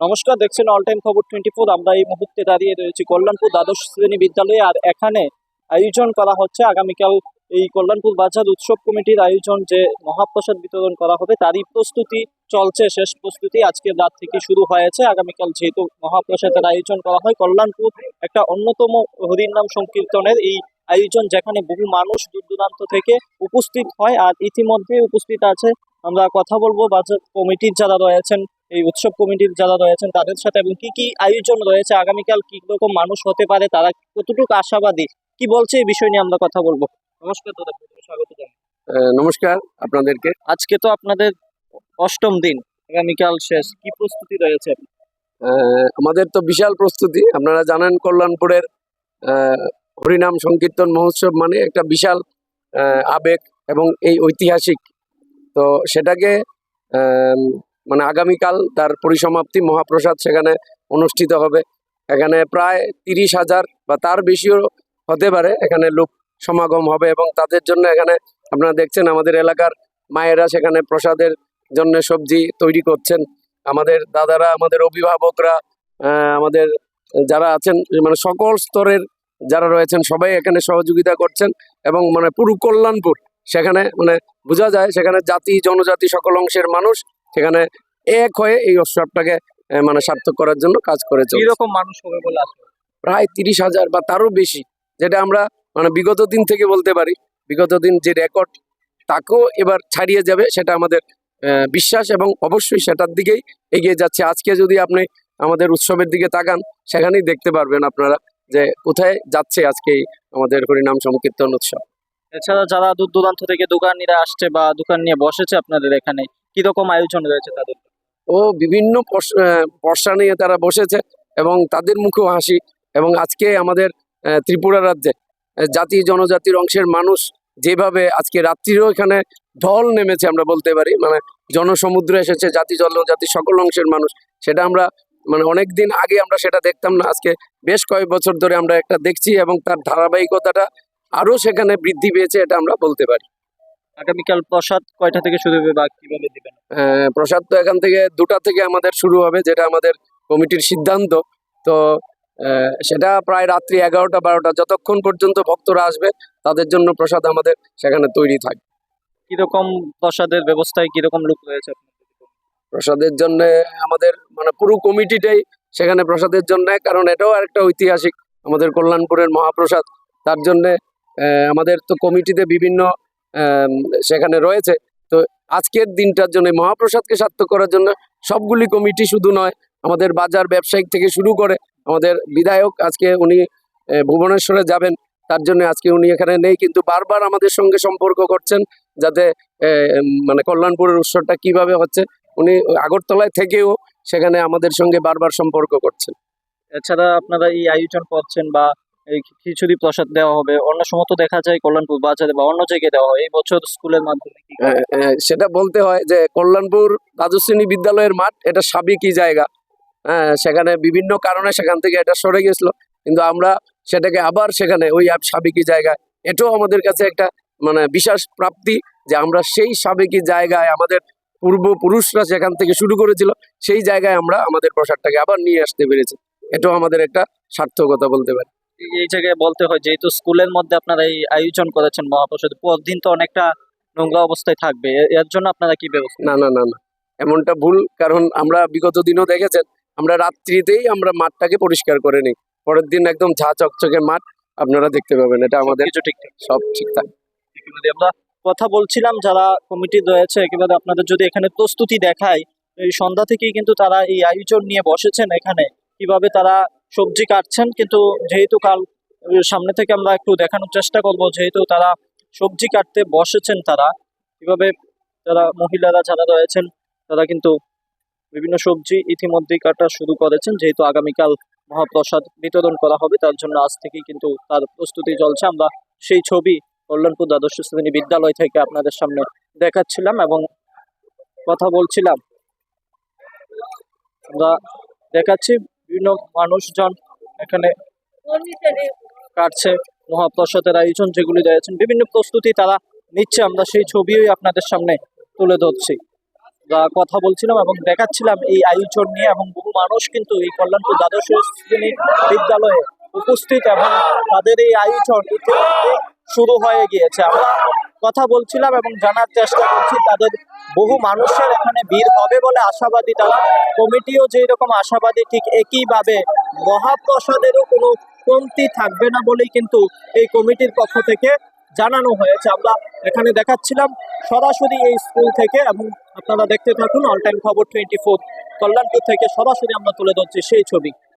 নমস্কার, দেখছেন all time খবর টোয়েন্টি ফোর আমরা এই মুহূর্তে দাঁড়িয়ে রয়েছি কল্যাণপুর দ্বাদশ শ্রেণি বিদ্যালয়ে আর এখানে আয়োজন করা হচ্ছে আগামীকাল এই কল্যাণপুর বাজার উৎসব কমিটির আয়োজন যে মহাপ্রসাদ বিতরণ করা হবে, তারই প্রস্তুতি চলছে, শেষ প্রস্তুতি আজকের রাত থেকে শুরু হয়েছে। আগামীকাল যেহেতু মহাপ্রসাদের আয়োজন করা হয়, কল্যাণপুর একটা অন্যতম হরিনাম সংকীর্তনের এই আয়োজন যেখানে বহু মানুষ দূর দূরান্ত থেকে উপস্থিত হয় আর ইতিমধ্যে উপস্থিত আছে। আমরা কথা বলব বাজার কমিটির যারা রয়েছেন এই উৎসব কমিটির যারা রয়েছেন তাদের সাথে এবং কি কি আয়োজন রয়েছে আগামীকাল কি রকম মানুষ হতে পারে তারা কতটুকু আশাবাদী? কি বলছে এই বিষয় নিয়ে আমরা কথা বলব। নমস্কার দাদা স্বাগত নমস্কার আপনাদেরকে। আজকে তো আপনাদের অষ্টম দিন আগামীকাল শেষ কি প্রস্তুতি রয়েছে আহ, আমাদের তো বিশাল প্রস্তুতি আপনারা জানেন কল্যাণপুরের আহ, হরিনাম সংকীর্তন মহোৎসব মানে একটা বিশাল আবেগ এবং এই ঐতিহাসিক। তো সেটাকে মানে আগামীকাল তার পরিসমাপ্তি মহাপ্রসাদ সেখানে অনুষ্ঠিত হবে। এখানে প্রায় তিরিশ হাজার বা তার বেশিও হতে পারে এখানে লোক সমাগম হবে এবং তাদের জন্য এখানে আপনারা দেখছেন আমাদের এলাকার মায়েরা সেখানে প্রসাদের জন্য সবজি তৈরি করছেন। আমাদের দাদারা, আমাদের অভিভাবকরা আমাদের যারা আছেন মানে সকল স্তরের যারা রয়েছেন সবাই এখানে সহযোগিতা করছেন এবং মানে পুরু কল্যাণপুর সেখানে মানে বোঝা যায় সেখানে জাতি, জনজাতি সকল অংশের মানুষ সেখানে এক হয়ে এই উৎসবটাকে মানে সার্থক করার জন্য কাজ করে কি চলছে। রকম মানুষ হবে বলে আসবে প্রায় তিরিশ হাজার বা তারও বেশি যেটা আমরা মানে বিগত দিন থেকে বলতে পারি। বিগত দিন যে রেকর্ড তাকেও এবার ছাড়িয়ে যাবে সেটা আমাদের বিশ্বাস এবং অবশ্যই সেটার দিকেই এগিয়ে যাচ্ছে। আজকে যদি আপনি আমাদের উৎসবের দিকে তাকান সেখানেই দেখতে পারবেন আপনারা যে কোথায় যাচ্ছে আজকে আমাদের হরিনাম সংকীর্তন উৎসব। এছাড়া যারা দূর দূরান্ত থেকে দোকানিরা আসছে বা দোকান নিয়ে বসেছে আপনাদের এখানে কি রকম আয়োজন রয়েছে তাদের? ও বিভিন্ন পর্সা নিয়ে তারা বসেছে এবং তাদের মুখেও হাসি এবং আজকে আমাদের ত্রিপুরা রাজ্যে জাতি জনজাতির অংশের মানুষ যেভাবে আজকে রাত্রিরও এখানে ঢল নেমেছে আমরা বলতে পারি মানে জনসমুদ্র এসেছে, জাতি জনজাতি সকল অংশের মানুষ, সেটা আমরা মানে অনেক দিন আগে আমরা সেটা দেখতাম না, আজকে বেশ কয়েক বছর ধরে আমরা একটা দেখছি এবং তার ধারাবাহিকতাটা আরও সেখানে বৃদ্ধি পেয়েছে, এটা আমরা বলতে পারি। আগামীকাল প্রসাদ কয়টা থেকে শুরু হবে বা কীভাবে দিবেন? আহ, প্রসাদ তো এখান থেকে দুটা থেকে আমাদের শুরু হবে যেটা আমাদের কমিটির সিদ্ধান্ত। তো সেটা প্রায় রাত্রি এগারোটা বারোটা যতক্ষণ পর্যন্ত ভক্তরা আসবে তাদের জন্য প্রসাদ আমাদের সেখানে তৈরি থাকবে। কীরকম প্রসাদের ব্যবস্থায় কীরকম লোক রয়েছে প্রসাদের জন্য আমাদের মানে পুরো কমিটিটাই সেখানে প্রসাদের জন্য কারণ এটাও একটা ঐতিহাসিক। আমাদের কল্যাণপুরের মহাপ্রসাদ তার জন্য আমাদের তো কমিটিতে বিভিন্ন সেখানে রয়েছে। তো আজকের দিনটার জন্য, মহাপ্রসাদকে সার্থক করার জন্য সবগুলি কমিটি শুধু নয়, আমাদের বাজার ব্যবসায়িক থেকে শুরু করে আমাদের বিধায়ক আজকে উনি ভুবনেশ্বরে যাবেন। তার জন্য আজকে উনি এখানে নেই, কিন্তু বারবার আমাদের সঙ্গে সম্পর্ক করছেন যাতে মানে কল্যাণপুরের উৎসবটা কীভাবে হচ্ছে। উনি আগরতলায় থেকেও সেখানে আমাদের সঙ্গে বারবার সম্পর্ক করছেন। এছাড়া আপনারা এই আয়োজন করছেন বা এই খিচুড়ি প্রসাদ দেওয়া হবে। অন্য সময় তো দেখা যায় কল্যাণপুর বাজারে বা অন্য জায়গায় দেওয়া হয়। এই বছর স্কুলের মাধ্যমে সেটা বলতে হয় যে কল্যাণপুর রাজশ্রেণী বিদ্যালয়ের মাঠ, এটা সাবেকি জায়গা। হ্যাঁ সেখানে বিভিন্ন কারণে সেখান থেকে এটা সরে গেছিল। কিন্তু আমরা সেটাকে আবার সেখানে ওই সাবেকি জায়গায়, এটাও আমাদের কাছে একটা মানে বিশেষ প্রাপ্তি যে আমরা সেই সাবেকি জায়গায় আমাদের পূর্বপুরুষরা যেখান থেকে শুরু করেছিল, সেই জায়গায় আমরা আমাদের প্রসাদটাকে আবার নিয়ে আসতে পেরেছি। এটাও আমাদের একটা সার্থকতা বলতে পারি। এই- জায়গায় বলতে হয় যেহেতু স্কুলের মধ্যে আপনারা এই আয়োজন করেছেন মহাপ্রসাদ পরদিন তো অনেকটা নোংরা অবস্থায় থাকবে। এর জন্য আপনারা কি ব্যবস্থা না না না না। এমনটা ভুল কারণ আমরা বিগত দিনও দেখেছেন আমরা রাত্রিতেই আমরা মাঠটাকে পরিষ্কার করে নিই। পরের দিন একদম ঝা চকচকে মাঠ আপনারা দেখতে পাবেন এটা আমাদের কিছু ঠিকঠাক সব ঠিকঠাক আমরা কথা বলছিলাম যারা কমিটি রয়েছে একেবারে আপনাদের যদি এখানে প্রস্তুতি দেখায় এই সন্ধ্যা থেকেই কিন্তু তারা এই আয়োজন নিয়ে বসেছেন এখানে। কীভাবে তারা সবজি কাটছেন, কিন্তু যেহেতু কাল সামনে থেকে আমরা একটু দেখানোর চেষ্টা করব, যেহেতু তারা সবজি কাটতে বসেছেন তারা, কীভাবে যারা মহিলারা যারা রয়েছেন, তারা কিন্তু বিভিন্ন সবজি ইতিমধ্যেই কাটা শুরু করেছেন, যেহেতু আগামীকাল মহাপ্রসাদ বিতরণ করা হবে, তার জন্য আজ থেকেই কিন্তু তার প্রস্তুতি চলছে। আমরা সেই ছবি কল্যাণপুর দ্বাদশ শ্রেণি বিদ্যালয় থেকে আপনাদের সামনে দেখাচ্ছিলাম এবং কথা বলছিলাম। আমরা দেখাচ্ছি বিভিন্ন মানুষজন এখানে কাটছে, মহাপ্রসাদের আয়োজন যেগুলি রয়েছেন বিভিন্ন প্রস্তুতি তারা নিচ্ছে। আমরা সেই ছবিই আপনাদের সামনে তুলে ধরছি। কথা বলছিলাম এবং দেখাচ্ছিলাম এই আয়োজন নিয়ে এবং বহু মানুষ কিন্তু এই কল্যাণপুর দ্বাদশ শ্রেণি বিদ্যালয়ে উপস্থিত এবং তাদের এই আয়োজন শুরু হয়ে গিয়েছে। আমরা কথা বলছিলাম এবং জানার চেষ্টা করছি, তাদের বহু মানুষের এখানে ভিড় হবে বলে আশাবাদী তারা। কমিটিও যেই রকম আশাবাদী, ঠিক একইভাবে মহাপ্রসাদেরও কোনো কমতি থাকবে না বলেই কিন্তু এই কমিটির পক্ষ থেকে জানানো হয়েছে। আমরা এখানে দেখাচ্ছিলাম সরাসরি এই স্কুল থেকে এবং আপনারা দেখতে থাকুন, অল টাইম খবর টোয়েন্টি ফোর, কল্যাণপুর থেকে সরাসরি আমরা তুলে ধরছি সেই ছবি।